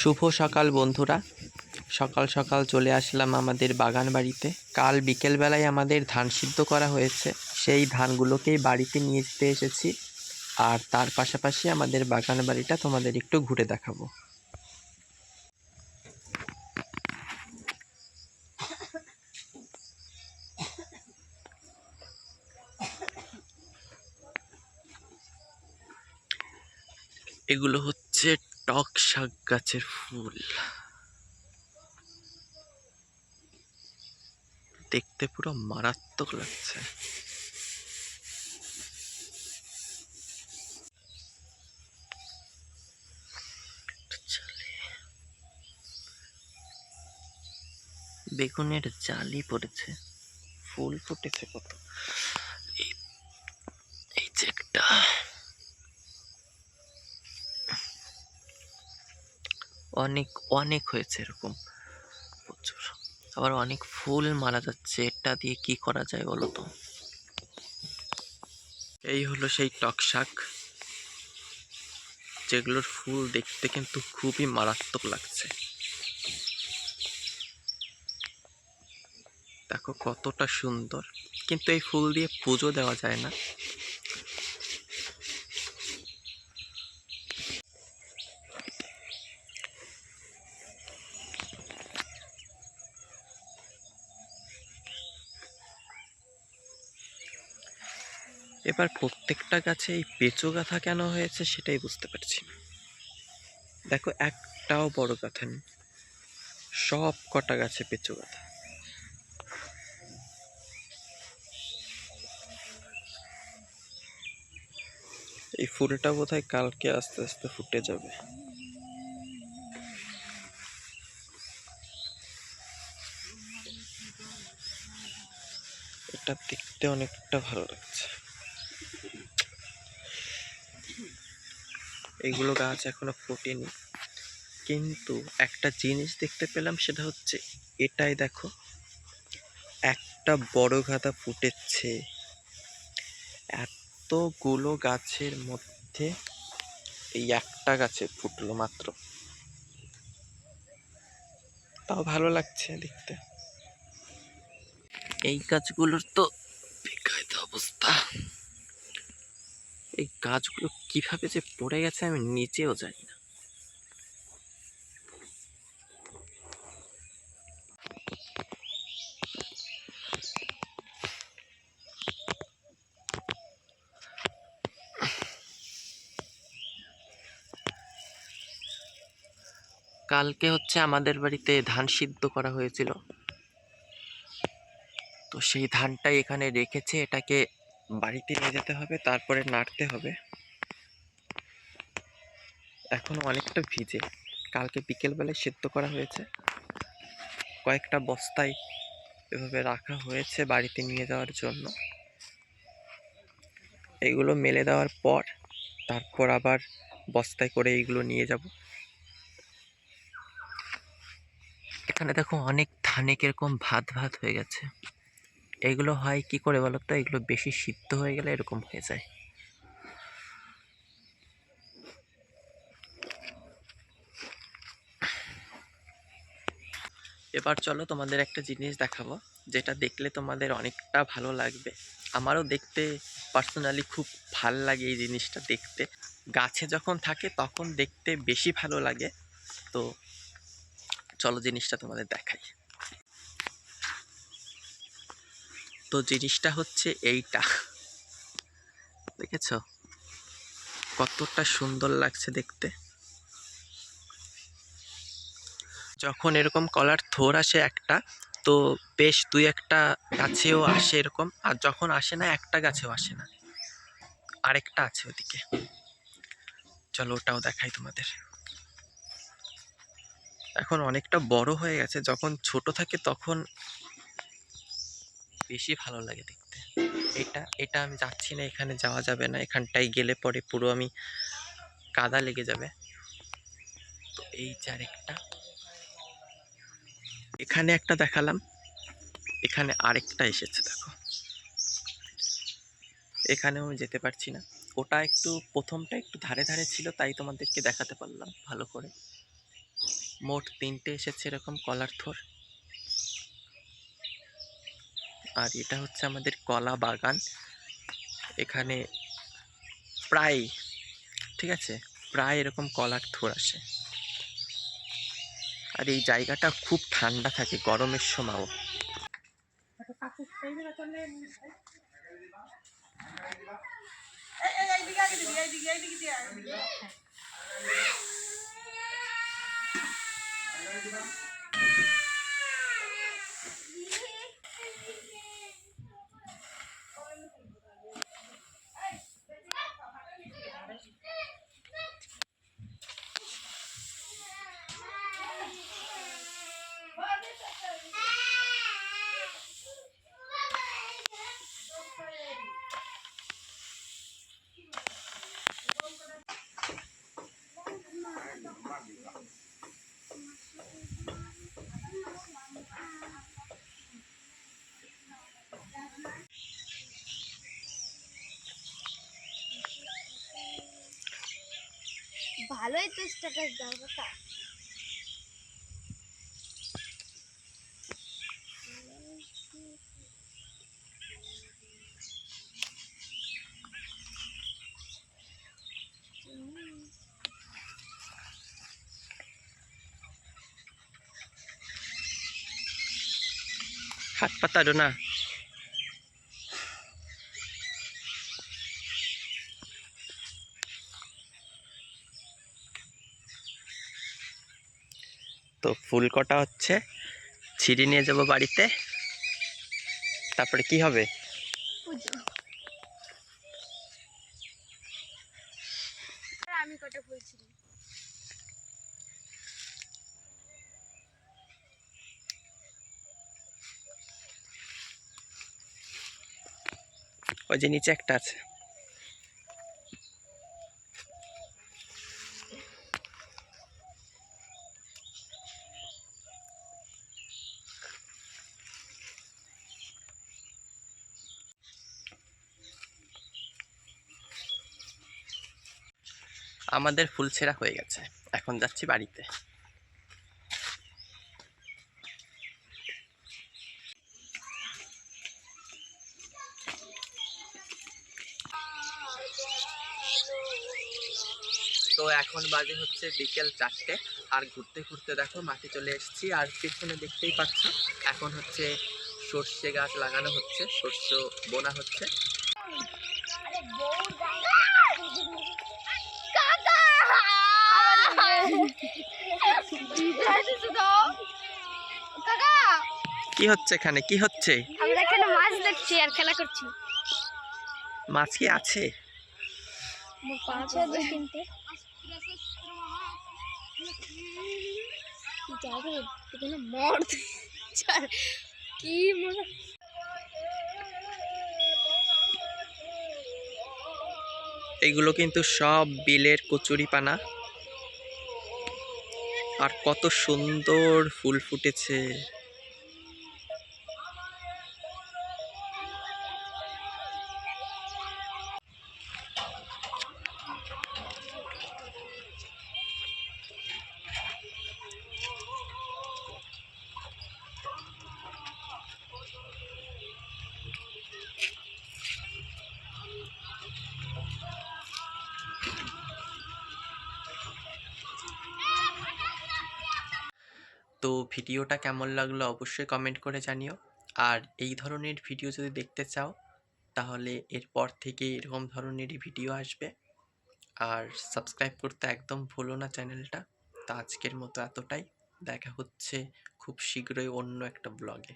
শুভ সকাল বন্ধুরা। সকাল সকাল চলে আসলাম আমাদের বাগান বাড়িতে। কাল বিকেলবেলায় আমাদের ধান সিদ্ধ করা হয়েছে। সেই ধানগুলোকেই বাড়িতে নিয়ে যেতে এসেছি। আর তার পাশাপাশি আমাদের বাগান বাড়িটা তোমাদের একটু ঘুরে দেখাবো। এগুলো হচ্ছে টক শাক গাছের ফুল। দেখতে পুরো মারাত্মক লাগছে। বেগুনের জালি পড়েছে। ফুল ফুটেছে কত এই এই যে একটা অনেক অনেক হয়েছে এরকম। প্রচুর। আবার অনেক ফুল মারা যাচ্ছে, এটা দিয়ে কি করা যায় বলো তো? এই হলো সেই টক শাক। যেগুলোর ফুল দেখতে কিন্তু খুবই মারাত্মক লাগছে। দেখো কতটা সুন্দর। কিন্তু এই ফুল দিয়ে পুজো দেওয়া যায় না। এবার প্রত্যেকটা গাছে এই পেঁচো গাথা কেন হয়েছে সেটাই বুঝতে পারছি দেখো, একটাও বড় গাথা নেই। সব কটা গাছে পেঁচো গাথা। এই ফুলটা বোধহয় কালকে আস্তে আস্তে ফুটে যাবে। এটা দেখতে অনেকটা ভালো লাগছে। এইগুলো গাছ এখনও ফোটেনি। কিন্তু একটা জিনিস দেখতে পেলাম সেটা হচ্ছে, এটাই দেখো, একটা বড় গাদা ফুটেছে। এতগুলো গাছের মধ্যে এই একটা গাছে ফুটলো মাত্র। তাও ভালো লাগছে দেখতে। এই গাছগুলোর তো বেকায়দা অবস্থা। এই গাছগুলো কীভাবে যে পড়ে গেছে আমি নিচেও জানি না। কালকে হচ্ছে আমাদের বাড়িতে ধান সিদ্ধ করা হয়েছিল। তো সেই ধানটাই এখানে রেখেছে, এটাকে বাড়িতে নিয়ে যেতে হবে, তারপরে নাড়তে হবে। এখন অনেকটা ভিজে। কালকে বিকেলবেলায় সেদ্ধ করা হয়েছে। কয়েকটা বস্তায় এভাবে রাখা হয়েছে বাড়িতে নিয়ে যাওয়ার জন্য। এইগুলো মেলে দেওয়ার পর তারপর আবার বস্তায় করে এইগুলো নিয়ে যাব। এখানে দেখো অনেক ধানে কীরকম ভাত ভাত হয়ে গেছে। এগুলো হয় কি করে বলো তো এগুলো বেশি সিদ্ধ হয়ে গেলে এরকম হয়ে যায়। এবার চলো তোমাদের একটা জিনিস দেখাবো, যেটা দেখলে তোমাদের অনেকটা ভালো লাগবে। আমারও দেখতে পার্সোনালি খুব ভালো লাগে এই জিনিসটা দেখতে। গাছে যখন থাকে তখন দেখতে বেশি ভালো লাগে। তো চলো জিনিসটা তোমাদের দেখাই। তো জিনিসটা হচ্ছে এইটা। দেখেছ? কতটা সুন্দর লাগছে দেখতে। যখন এরকম কলার থোর আসে একটা, তো বেশ দুই একটা গাছেও আসে এরকম, আর যখন আসে না, একটা গাছেও আসে না। আরেকটা আছে ওদিকে। চলো ওটাও দেখাই তোমাদের। এখন অনেকটা বড় হয়ে গেছে। যখন ছোট থাকে তখন বেশি ভালো লাগে দেখতে। এটা এটা আমি যাচ্ছি না, এখানে যাওয়া যাবে না, এখানটায় গেলে পরে পুরো আমি কাদা লেগে যাবে। তো এই যে আরেকটা। এখানে একটা দেখালাম, এখানে আরেকটা এসেছে, দেখো। এখানেও যেতে পারছি না। ওটা একটু প্রথমটা একটু ধারে ধারে ছিল, তাই তোমাদেরকে দেখাতে পারলাম ভালো করে। মোট তিনটে এসেছে এরকম কলার থোর। আর এটা হচ্ছে আমাদের কলা বাগান এখানে প্রায় ঠিক আছে প্রায় এরকম কলার থোর আসে আর এই জায়গাটা খুব ঠান্ডা থাকে গরমের সময়ও ভালোই তো স্ট্যাটাস দাও কথা হাত পাতারো না ফুল কটা হচ্ছে? ছিঁড়ে নিয়ে যাব বাড়িতে। তারপরে কি হবে? আমি কটা বলছিলাম ওই যে নিচে একটা আছে। আমাদের ফুল ছেঁড়া হয়ে গেছে। এখন যাচ্ছি বাড়িতে। তো এখন বাজে হচ্ছে বিকেল চারটে। আর ঘুরতে ঘুরতে দেখো মাঠে চলে এসেছি। আর পিছনে দেখতেই পাচ্ছ, এখন হচ্ছে সর্ষে গাছ লাগানো হচ্ছে, সর্ষে বোনা হচ্ছে। কি হচ্ছে এখানে? কি হচ্ছে? আমরা এখানে মাছ দেখছি আর খেলা করছি। মাছ কি আছে? কি এগুলো কিন্তু সব বিলের কচুরি পানা। আর কত সুন্দর ফুল ফুটেছে। তো ভিডিওটা কেমন লাগল অবশ্যই কমেন্ট করে জানিও। আর এই ধরনের ভিডিও যদি দেখতে চাও, তাহলে এরপর থেকে এরকম ধরনেরই ভিডিও আসবে। আর সাবস্ক্রাইব করতে একদম ভুলো না চ্যানেলটা তা আজকের মতো এতটাই। দেখা হচ্ছে খুব শীঘ্রই অন্য একটা ব্লগে